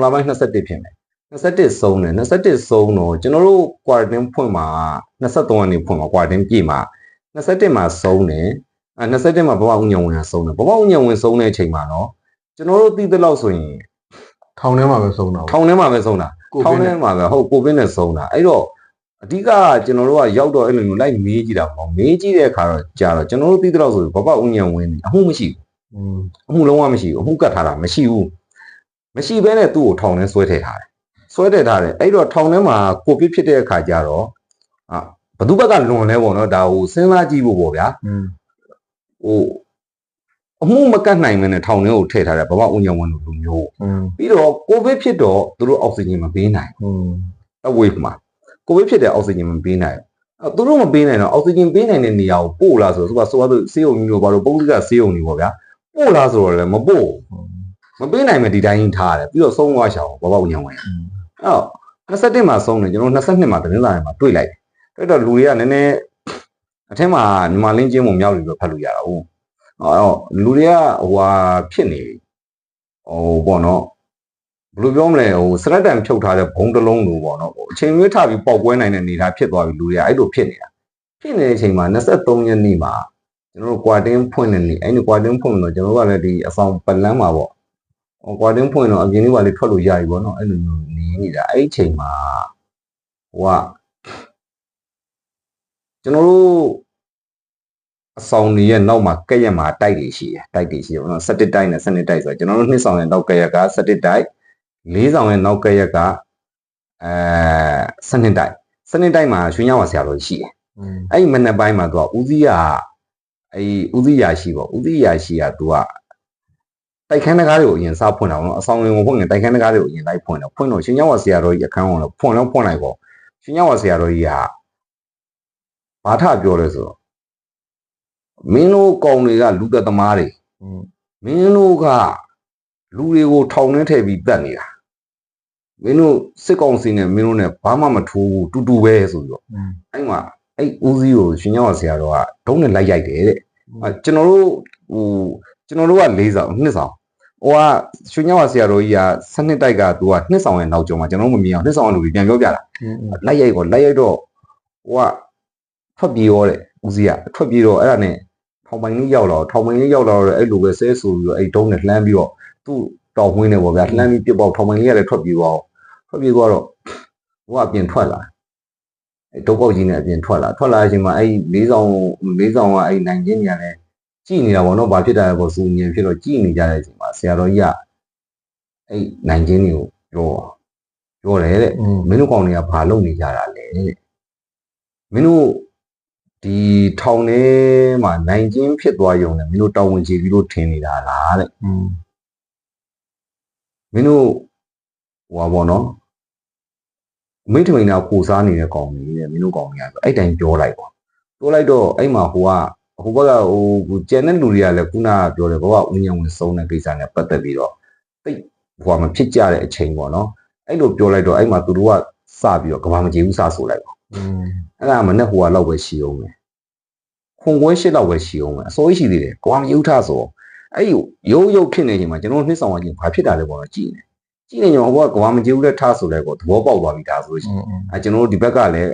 နိုဝင်ဘာပိုင်း21ဖြစ်မယ်21ဆုံးတယ်21ဆုံးတော့ကျွန်တော်တို့ quarantine ဖွင့်မှာ23ရက်နေ့ဖွင့်မှာ quarantine ပြည့်မှာ21မှာဆုံးတယ်အဲ21မှာဘဝဥညုံဝင်ကဆုံးတယ်ဘဝဥညုံဝင်ဆုံးတဲ့အချိန်မှာတော့ကျွန်တော်တို့သိသလောက်ဆိုရင်ထောင်ထဲမှာပဲဆုံးတာပေါ့ထောင်ထဲမှာပဲဆုံးတာကိုထောင်ဗစ်ထဲနဲ့မှာပဲဟုတ်ကိုဗစ်နဲ့ဆုံးတာအဲ့တော့အဓိကကျွန်တော်တို့ကရောက်တော့အဲ့လိုမျိုးလိုက်မေးကြည့်တာပေါ့မေးကြည့်တဲ့အခါတော့ကြာတော့ကျွန်တော်တို့သိသလောက်ဆိုရင်ဘဘဥညံဝင်နေအမှုမရှိဘူးอืมအမှုလုံးဝမရှိဘူးအမှုကတ်ထားတာမရှိဘူး မရှိဘဲနဲ့သူ့ကိုထောင်ထဲဆွဲထည့်ထားတယ်ဆွဲထည့်ထားတယ်အဲ့တော့ထောင်ထဲမှာကိုပြစ်ဖြစ်တဲ့အခါကျတော့အာဘသူဘက်ကလွန်လဲပေါ့နော်ဒါဟိုစဉ်းစားကြည့်ဖို့ပေါ့ဗျာဟိုအမှုမကတ်နိုင်မနဲ့ထောင်ထဲကိုထည့်ထားတယ်ဘာမှဥညာဝန်လိုလူမျိုးပြီးတော့ကိုဗစ်ဖြစ်တော့သူတို့အောက်ဆီဂျင်မပေးနိုင်အဝေးမှာကိုဗစ်ဖြစ်တယ်အောက်ဆီဂျင်မပေးနိုင်အဲသူတို့မပေးနိုင်တော့အောက်ဆီဂျင်ပေးနိုင်တဲ့နေရာကိုပို့လာဆိုတော့သူကဆိုတော့ဆေးရုံကြီးလိုပါတော့ပုံစံကဆေးရုံကြီးပေါ့ဗျာပို့လာဆိုတော့လည်းမပို့ မပေးနိုင်မဲ့ဒီတိုင်းကြီးထားတယ်ပြီးတော့ဆုံးသွားချောင်းဘောပေါညံဝင်အဲ့တော့21မှာဆုံးတယ်ကျွန်တော်22မှာတင်းလာတယ်မှာတွေ့လိုက်တယ်တွေ့တော့လူတွေကနည်းနည်းအထက်မှာညီမလင်းချင်းပုံမြောက်ပြီးတော့ဖတ်လို့ရတာဟုတ်အဲ့တော့လူတွေကဟိုဟာဖြစ်နေဟိုပေါ့နော်ဘယ်လိုပြောမလဲဟိုစရက်တန်ဖြုတ်ထားတဲ့ဘုံတစ်လုံးလိုပေါ့နော်ဟိုအချိန်မွေးထပြီးပေါက်ကွဲနိုင်တဲ့အနေအထားဖြစ်သွားပြီလူတွေကအဲ့လိုဖြစ်နေတာဖြစ်နေတဲ့အချိန်မှာ23ရက်နေ့မှာကျွန်တော်တို့ quarantine ဖွင့်နေနေအဲ့ဒီ quarantine ဖွင့်လို့ကျွန်တော်တို့ကလည်းဒီအဆောင်ပလန်းမှာပေါ့ ဟို quarantine ဖွင့်တော့အပြင်လေးပါလေးထွက်လို့ရပြီပေါ့နော်အဲ့လိုမျိုးနေနေတာအဲ့ဒီအချိန်မှာဟိုကကျွန်တော်တို့အဆောင်တွေရဲ့နောက်မှာကက်ရက်မှာတိုက်တွေရှိတယ်တိုက်တွေရှိတယ်ပေါ့နော်17တိုက်နဲ့17တိုက်ဆိုတော့ကျွန်တော်တို့နှစ်ဆောင်ရဲ့နောက်ကက်ရက်က17တိုက်လေးဆောင်ရဲ့နောက်ကရက်ကအဲစနစ်တိုက်စနစ်တိုက်မှာရွှေညောင်းဝဆရာတော်ကြီးရှိတယ်อืมအဲ့ဒီမနက်ပိုင်းမှာသူကဦးစီးရအဲ့ဦးစီးရရှိပေါ့ဦးစီးရရှိကသူက တိုက်ခန်းတကားတွေကိုအရင်စဖွင့်အောင်လို့အဆောင်ဝင်ကိုဖွင့်ရင်တိုက်ခန်းတကားတွေကိုအရင်လိုက်ဖွင့်တယ်ဖွင့်တော့ရှင်ရောက်ဝဆရာတော်ကြီးအခန်းအောင်လို့ဖွင့်လုံးဖွင့်လိုက်ပေါ့ရှင်ရောက်ဝဆရာတော်ကြီးကဘာထပြောလဲဆိုတော့မင်းတို့ကောင်တွေကလူသက်သမားတွေမင်းတို့ကလူတွေကိုထောင်နှင်းထည့်ပြီးတတ်နေတာမင်းတို့စစ်ကောင်စီနဲ့မင်းတို့နဲ့ဘာမှမထိုးဘူးတူတူပဲဆိုပြီးတော့အဲ့မှာအဲ့ဦးစီးကိုရှင်ရောက်ဆရာတော်ကဒုံးနဲ့လိုက်ရိုက်တယ်တဲ့ကျွန်တော်တို့ဟို ကျွန်တော်တို့က၄ဆောင်နှစ်ဆောင်ဟိုကရှင်ရောက်ဆရာတော်ကြီးကစနစ်တိုက်ကသူကနှစ်ဆောင်ရဲ့နောက်ကျောမှာကျွန်တော်တို့မမြင်အောင်နှစ်ဆောင်ကလူတွေပြန်ပြောပြတာอืมလိုက်ရိုက်တော့လိုက်ရိုက်တော့ဟိုကထွက်ပြေးရောတဲ့ဦးစီးကထွက်ပြေးတော့အဲ့ဒါနဲ့ထောင်ပိုင်လေးရောက်လာတော့ထောင်ပိုင်လေးရောက်လာတော့အဲ့လိုပဲဆဲဆိုပြီးတော့အဲ့ဒုံးနဲ့လှမ်းပြီးတော့သူ့တော်ဝင်းနေပေါ့ဗျာလှမ်းပြီးပြစ်ပေါက်ထောင်ပိုင်လေးကလည်းထွက်ပြေးသွားအောင်ထွက်ပြေးသွားတော့ဟိုကအပြင်ထွက်လာအဲ့ဒုတ်ပေါက်ကြီးနဲ့အပြင်ထွက်လာထွက်လာတဲ့အချိန်မှာအဲ့လေးဆောင်လေးဆောင်ကအဲ့နိုင်ချင်းညာလဲ ကြည်နေတာပေါ့နော်ဘာဖြစ်တာလဲပေါ့ဇူညင်ဖြစ်တော့ကြည်နေကြတဲ့အချိန်မှာဆရာတော်ကြီးကအဲ့နိုင်ချင်းတွေကိုပြောပြောတယ်တဲ့မင်းတို့ကောင်တွေကဘာလုပ်နေကြတာလဲတဲ့မင်းတို့ဒီထောင်ထဲမှာနိုင်ချင်းဖြစ်သွားရုံနဲ့မင်းတို့တောင်းဝင်ချီပြီးလို့ထင်နေတာလားတဲ့မင်းတို့ဟိုပါဘောနော်မိထမိန်နာကိုစားနေတဲ့ကောင်ကြီးတဲ့မင်းတို့ကောင်ကြီးကအဲ့တိုင်ပြောလိုက်ပေါ့ပြောလိုက်တော့အဲ့မှာဟိုက ဟိုဘက်ကဟိုကျန်တဲ့လူတွေကလည်းခုနကပြောတယ်ဘဝဥညံဝင်ဆုံးတဲ့ကိစ္စနဲ့ပတ်သက်ပြီးတော့သိဟိုမှာဖြစ်ကြတဲ့အချိန်ပေါ့နော်အဲ့လိုပြောလိုက်တော့အဲ့မှာသူတို့ကစပြီးတော့ကဘာမကြေဘူးစဆိုလိုက်ပေါ့အဲ့ဒါမနဲ့ဟိုကတော့ပဲရှိအောင်ပဲခွန်ကွဲရှစ်တော့ပဲရှိအောင်ပဲအစိုးရရှိသေးတယ်ကဘာမယူထဆိုအဲ့ရုပ်ရုပ်ဖြစ်နေချိန်မှာကျွန်တော်နှစ်ဆောင်ရချင်းဘာဖြစ်တာလဲပေါ့နော်ကြည့်နေကြည့်နေကျွန်တော်ဟိုကကဘာမကြေဘူးလဲထဆိုလိုက်ပေါ့သဘောပေါက်သွားပြီဒါဆိုလို့ရှိရင်အဲကျွန်တော်တို့ဒီဘက်ကလည်း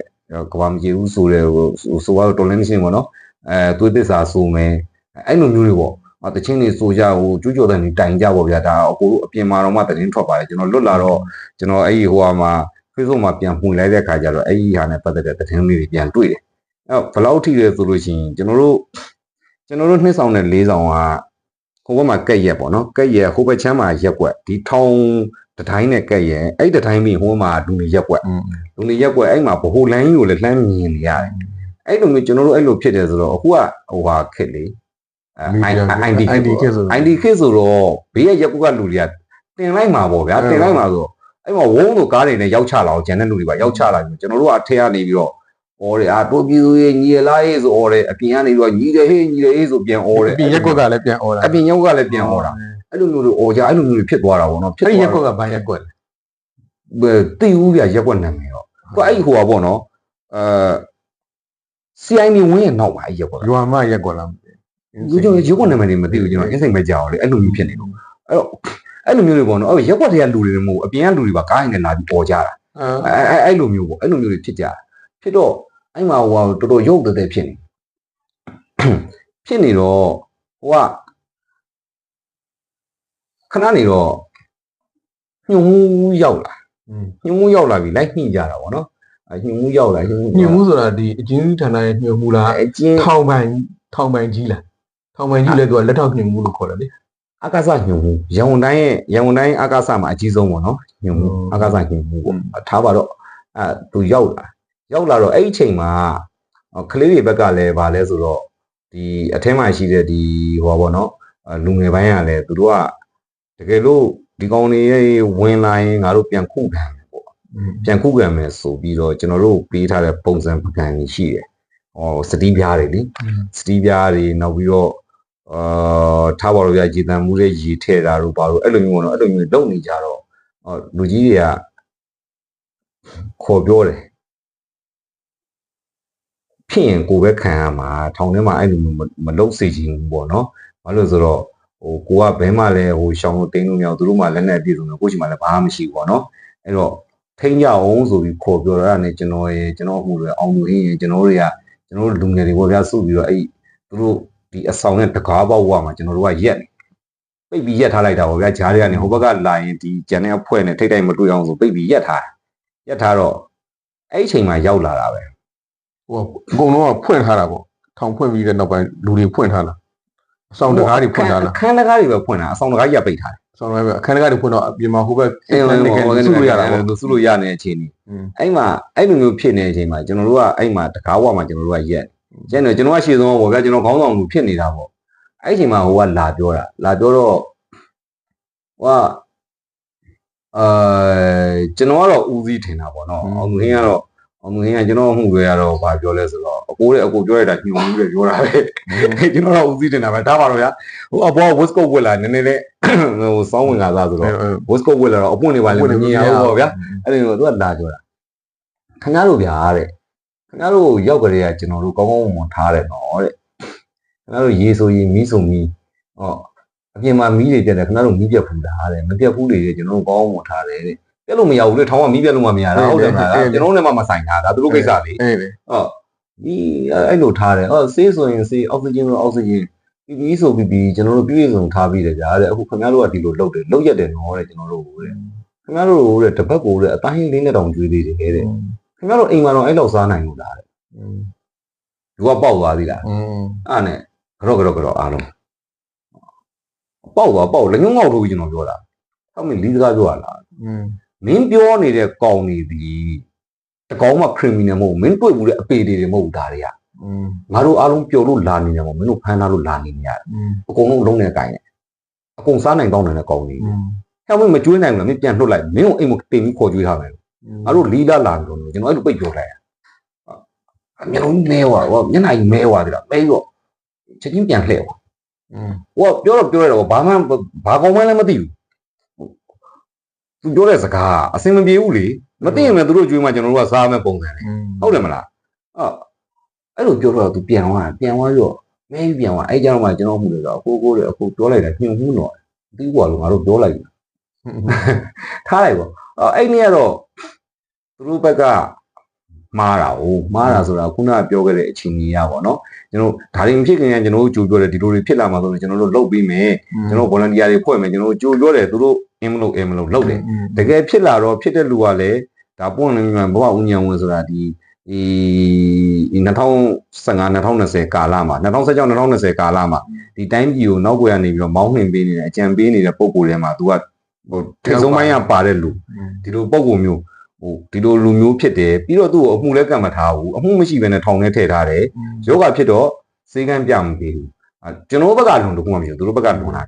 ကဘာမကြေဘူးဆိုလဲဟိုဆိုတော့တော်လင်းမရှင်းပေါ့နော် အဲသွေးသစ္စာဆိုမယ်အဲ့လိုမျိုးတွေပေါ့အတချင်းတွေဆိုကြဟိုကျူးကျော်တဲ့နေတိုင်ကြပေါ့ဗျာဒါအကိုတို့အပြင်မှာတော့မှသတင်းထွက်ပါတယ်ကျွန်တော်လွတ်လာတော့ကျွန်တော်အဲ့ဒီဟိုဟာမှာ Facebook မှာပြန်ပွင့်လိုက်တဲ့အခါကျတော့အဲ့ဒီဟာနဲ့ပတ်သက်တဲ့သတင်းလေးတွေပြန်တွေ့တယ်အဲ့တော့ဘယ်လောက်ထိလဲဆိုလို့ရှိရင်ကျွန်တော်တို့ကျွန်တော်တို့နှစ်ဆောင်နဲ့လေးဆောင်ကဟိုဘက်မှာကက်ရက်ပေါ့နော်ကက်ရက်ဟိုဘက်ချမ်းမှာရက်ွက်ဒီထောင်တစ်တိုင်းနဲ့ကက်ရက်အဲ့ဒီတစ်တိုင်းပြီးဟိုဘက်မှာလူနေရက်ွက်อืมလူနေရက်ွက်အဲ့မှာဗဟိုလိုင်းကြီးကိုလည်းလှမ်းမြင်နေရတယ် အဲ့လိုမျိုးကျွန်တော်တို့အဲ့လိုဖြစ်တယ်ဆိုတော့အခုကဟိုဟာခက်လေအဲ ID ID ခေတ်ဆို ID ခေတ်ဆိုတော့ဘေးကရက်ကွက်ကလူတွေကတင်လိုက်မှာပေါ့ဗျာတင်လိုက်မှာဆိုတော့အဲ့မှာဝုန်းတို့ကားတွေနဲ့ရောက်ချလာအောင်ဂျန်တဲ့လူတွေပါရောက်ချလာပြီးကျွန်တော်တို့ကအထက်ကနေပြီးတော့ဩတယ်အာတိုးပြူရေးညီရလားရေးဆိုဩတယ်အပြင်ကနေပြီးတော့ညီတယ်ဟေးညီတယ်ဟေးဆိုပြန်ဩတယ်ဒီရက်ကွက်ကလည်းပြန်អော်တာအပြင်ရောက်ကလည်းပြန်ဩတာအဲ့လိုမျိုးတွေဩကြအဲ့လိုမျိုးတွေဖြစ်သွားတာပေါ့နော်ဖြစ်အဲ့ဒီသွားရက်ကွက်ကဘာရက်ကွက်လဲဘယ်တိဦးပြရက်ကွက်နာမည်တော့သူအဲ့ဟိုပါပေါ့နော်အဲ CIN ဝင်းရဲ့နောက်ပါအဲ့ရက်ကွက်ကရွာမရက်ကွက်လားမသိလူကျွန်တော်ရုပ်ကွက်နာမည်တွေမသိဘူးကျွန်တော်အင်းစိမ်ပဲကြောက်လေအဲ့လိုမျိုးဖြစ်နေလို့အဲ့တော့အဲ့လိုမျိုးတွေပေါ့နော်အဲ့ရက်ွက်တွေကလူတွေမဟုတ်ဘူးအပြင်ကလူတွေပါကားရင်နဲ့လာပြီးပေါ်ကြတာအဲအဲ့အဲ့အဲ့လိုမျိုးပေါ့အဲ့လိုမျိုးတွေဖြစ်ကြတာဖြစ်တော့အဲ့မှာဟိုကတော်တော်ရုပ်တဲ့တဲ့ဖြစ်နေဖြစ်နေတော့ဟိုကခဏနေတော့ညှို့မှုရောက်လာอืมညှို့မှုရောက်လာပြီလိုက်ညှိကြတာပေါ့နော်အဲ့ ညှို့မှုရောက်လာညှို့မှုညှို့မှုဆိုတာဒီအချင်းဌာနရဲ့ညှို့မှုလားအကျင်းထောင်ပိုင်ထောင်ပိုင်ကြီးလားထောင်ပိုင်ကြီးလဲသူကလက်ထောက်ညှို့မှုလို့ခေါ်တယ်လေအာကာစညှို့မှုရန်ကုန်တိုင်းရဲ့ရန်ကုန်တိုင်းအာကာစမှာအကြီးဆုံးပေါ့နော်ညှို့မှုဟုတ်အာကာစညှို့မှုပေါ့ထားပါတော့အဲသူရောက်လာရောက်လာတော့အဲ့ဒီအချိန်မှာအော်ကလေးတွေဘက်ကလည်းဗာလဲဆိုတော့ဒီအထင်းမှရှိတဲ့ဒီဟိုပါပေါ့နော်အဲလူငယ်ပိုင်းကလည်းသူတို့ကတကယ်လို့ဒီကောင်တွေဝင်လာရင်ငါတို့ပြန်ခုခံမယ် ပေါ့อืมပြန်ခုခံမယ်ဆိုပြီးတော့ကျွန်တော်တို့ပေးထားတဲ့ပုံစံပကံကြီးရှိတယ်ဟောစတီးပြားတွေလေစတီးပြားတွေနောက်ပြီးတော့အာထားပါတော့ဗျာရေတံမှုတွေရေထဲ့တာတို့ဘာလို့အဲ့လိုမျိုးပေါ့နော်အဲ့လိုမျိုးလုပ်နေကြတော့အော်လူကြီးတွေကခေါ်ပြောတယ်ဖြစ်ရင်ကိုယ်ပဲခံရမှာထောင်ထဲမှာအဲ့လိုမျိုးမမလုပ်စေချင်ဘူးပေါ့နော်ဘာလို့လဲဆိုတော့ဟိုကိုကဘဲမှလည်းဟိုရှောင်းလို့တင်းလို့မရဘူးသူတို့မှလက်နဲ့ပြည့်စုံတယ်ကိုယ့်ချီမှလည်းဘာမှမရှိဘူးပေါ့နော်အဲ့တော့ ထိန်းကြအောင်ဆိုပြီးခေါ်ပြောတာအဲ့ဒါနဲ့ကျွန်တော်ရေကျွန်တော်မှုတွေအောင်လို့ဟင်းရေကျွန်တော်တို့တွေကကျွန်တော်တို့လူငယ်တွေပေါ့ဗျာစုပြီးတော့အဲ့သူတို့ဒီအဆောင်နဲ့တကားပေါက်ဝမှာကျွန်တော်တို့ကရက်နေပိတ်ပြီးရက်ထားလိုက်တာပေါ့ဗျာဂျားတွေကနေဟိုဘက်ကလာရင်ဒီဂျန်တဲ့အဖွဲ့နဲ့ထိတ်တိုက်မတွေ့အောင်ဆိုပိတ်ပြီးရက်ထားတယ်ရက်ထားတော့အဲ့ဒီအချိန်မှာရောက်လာတာပဲဟိုအကုန်လုံးကဖွင့်ထားတာပေါ့ထောင်ဖွင့်ပြီးတဲ့နောက်ပိုင်းလူတွေဖွင့်ထားတာ အဆောင်တကားတွေဖွင့်ထားတာအခန်းတကားတွေပဲဖွင့်တာအဆောင်တကားကြီးကပိတ်ထားတယ်အဆောင်တကားပဲအခန်းတကားတွေဖွင့်တော့အပြင်မှာဟိုဘက်အင်းလည်းနေဟိုကကစုလို့ရတာပေါ့သူစုလို့ရနေတဲ့အချိန်ကြီးอืมအဲ့မှာအဲ့လိုမျိုးဖြစ်နေတဲ့အချိန်မှာကျွန်တော်တို့ကအဲ့မှာတကားဝမှာကျွန်တော်တို့ကရက်ရက်နေကျွန်တော်ကရှေ့ဆုံးပေါ့ဗျာကျွန်တော်ခေါင်းဆောင်လူဖြစ်နေတာပေါ့အဲ့ဒီအချိန်မှာဟိုကလာပြောတာလာပြောတော့ဟိုကအဲကျွန်တော်ကတော့ဦးစီးထင်တာပေါ့နော်အောင်သူဟင်းကတော့ အောင်သူဟင်းကကျွန်တော်မှုတွေကတော့ဗာပြောလဲဆိုတော့အကိုတဲ့အကိုပြောရတာညှို့မှုတွေပြောတာပဲကျွန်တော်တော့ဦးစီးတင်တာပဲဒါပါတော့ဗျာဟိုအဘောဝစ်ကုတ်ဝက်လာနည်းနည်းလေးဟိုစောင်းဝင်ကားသားဆိုတော့ဝစ်ကုတ်ဝက်လာတော့အပွင့်နေပါလိမ့်မယ်မြင်ရအောင်ပေါ့ဗျာအဲ့လိုသူကလာပြောတာခင်ဗျားတို့ဗျာတဲ့ခင်ဗျားတို့ရောက်ကြတဲ့ကကျွန်တော်တို့ကောင်းကောင်းမွန်မွန်ထားတယ်နော်တဲ့ခင်ဗျားတို့ရေဆိုရေမီးဆိုမီးဟောအပြင်မှာမီးတွေပြတ်တယ်ခင်ဗျားတို့မီးပြတ်ဘူးလားတဲ့မပြတ်ဘူးလေကျွန်တော်တို့ကောင်းကောင်းမွန်ထားတယ်တဲ့ ပြက်လို့မရဘူးလေထောင်းကမီးပြက်လို့မှမရတာဟုတ်တယ်မလားကျွန်တော်တို့လည်းမှမဆိုင်တာဒါသူတို့ကိစ္စလေဟုတ်မီးအဲ့လိုထားတယ်ဟောဆေးဆိုရင်ဆေးအောက်ဆီဂျင်ဆိုအောက်ဆီဂျင် PP ဆို PP ကျွန်တော်တို့ပြည့်စုံထားပြီးတယ်ဗျာတဲ့အခုခင်ဗျားတို့ကဒီလိုလုပ်တယ်လုပ်ရက်တယ်နော်တဲ့ကျွန်တော်တို့တဲ့ခင်ဗျားတို့တဲ့တပတ်ကိုတဲ့အတိုင်းလေးနဲ့တောင်ကျွေးသေးတယ်တဲ့ခင်ဗျားတို့အိမ်မှာတော့အဲ့လောက်စားနိုင်လို့လားတဲ့လူကပေါက်သွားသေးလားအဲ့နဲ့ကြော့ကြော့ကြော့အားလုံးပေါက်သွားပေါက်လည်းငုံငေါ့လို့ကျွန်တော်ပြောတာ။ဟောမင်းလီးစကားပြောရလား။อืม မင်းပြောနေတဲ့ကောင်နေသည်တကောင်မှ criminal မဟုတ်မင်းတွေ့ဘူးတဲ့အပေတွေတွေမဟုတ်ဘူးဒါတွေကငါတို့အားလုံးပျော်လို့လာနေတယ်မဟုတ်မင်းတို့ဖမ်းထားလို့လာနေနေရတယ်အကုန်လုံးလုံးနဲ့ကိုင်းတယ်အကုန်စားနိုင်ကောင်းတယ်နဲ့ကောင်နေတယ်ဟဲ့မင်းမကျွေးနိုင်ဘူးလားမင်းပြန်လွတ်လိုက်မင်းကိုအိမ်ကိုတင်ပြီးခေါ်ကျွေးထားမယ်ငါတို့လီလာလာလို့ကျွန်တော်အဲ့လိုပိတ်ပြောလိုက်ရအမျိုးမဲွားဟောမျက်နှာကြီးမဲွားတယ်လားမဲပြီးတော့ချက်ချင်းပြန်လှည့်ွားဟောပြောတော့ပြောရတော့ဘာမှဘာကောင်းမှလည်းမသိဘူး သူပြောတဲ့စကားအစင်မပြေဘူးလေမသိရင်လည်းသူတို့ကြွေးမှကျွန်တော်တို့ကစားမယ်ပုံစံလေอืมဟုတ်တယ်မလားအော်အဲ့လိုပြောတော့သူပြန်သွားပြန်သွားပြီးတော့မဲပြီးပြန်သွားအဲ့ကြောင့်မှကျွန်တော်မှုလို့တော့ကိုကိုတဲ့အခုပြောလိုက်တာညှို့မှုတော့ပြီးကွာလို့ငါတို့ပြောလိုက်ထားလိုက်ပေါ့အဲ့နေ့ကတော့သူတို့ဘက်က မှားတာ哦မှားတာဆိုတာခုနကပြောခဲ့တဲ့အချိန်ကြီးရပါတော့ကျွန်တော်ဒါတွေမဖြစ်ခင်ကကျွန်တော်တို့ကြိုပြောတယ်ဒီလိုတွေဖြစ်လာမှာဆိုရင်ကျွန်တော်တို့လုပ်ပြီးမယ်ကျွန်တော် volunteer တွေဖွဲ့မယ်ကျွန်တော်တို့ကြိုပြောတယ်သူတို့အင်းမလို့အင်းမလို့လုပ်တယ်တကယ်ဖြစ်လာတော့ဖြစ်တဲ့လူကလည်းဒါပွင့်နေမှဘဝဦးညံဝင်ဆိုတာဒီဒီ2015 2020ကာလမှာ2016 2020ကာလမှာဒီတိုင်းပြည်ကိုနောက်ွယ်ကနေပြီးတော့မောင်းနှင်ပေးနေတဲ့အကြံပေးနေတဲ့ပုံကိုယ်တွေမှာသူကဟိုထိတ်ဆုံးပိုင်းကပါတဲ့လူဒီလိုပုံကုမျိုး ဟိုဒီလိုလူမျိုးဖြစ်တယ်ပြီးတော့သူ့ကိုအမှုလည်းကတ်မထားဘူးအမှုမရှိဘဲနဲ့ထောင်ထဲထည့်ထားတယ်ယောဂဖြစ်တော့စေကန်းပြမပေးဘူးအဲကျွန်တော်ဘက်ကလုံတကူမှမရှိဘူးသူတို့ဘက်ကလုံတာ